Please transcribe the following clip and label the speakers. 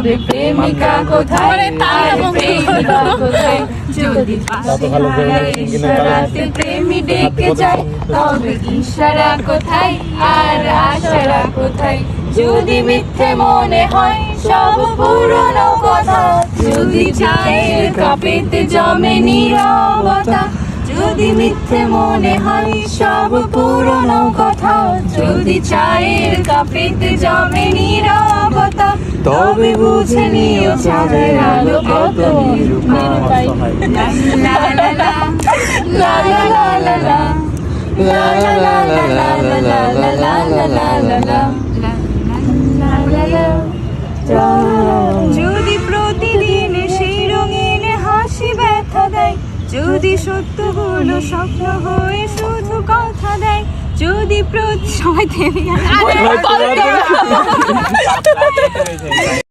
Speaker 1: তবে প্রেমিকা কোথায়? আর প্রেমিকা কোথায়? যদি ইশারাতে প্রেমী ডেকে যায় তবে ইশারা কোথায়? আর আশারা কোথায়? যদি মিথ্যে মনে হয় সব পুরনো কথা। যদি চায়ের কাপেতে জমে নীরবতা। যদি মিথ্যে মনে হয় সব পুরনো কথা। যদি চায়ের কাপেতে জমে কথা তবে বুঝে নিও চাঁদের আলো কত যদি প্রতিদিন সেই রঙিন হাসি ব্যথা দেয় যদি সত্য হলো স্বপ্ন হয়ে শুধু যদি প্রতি সময় থেমে গেল।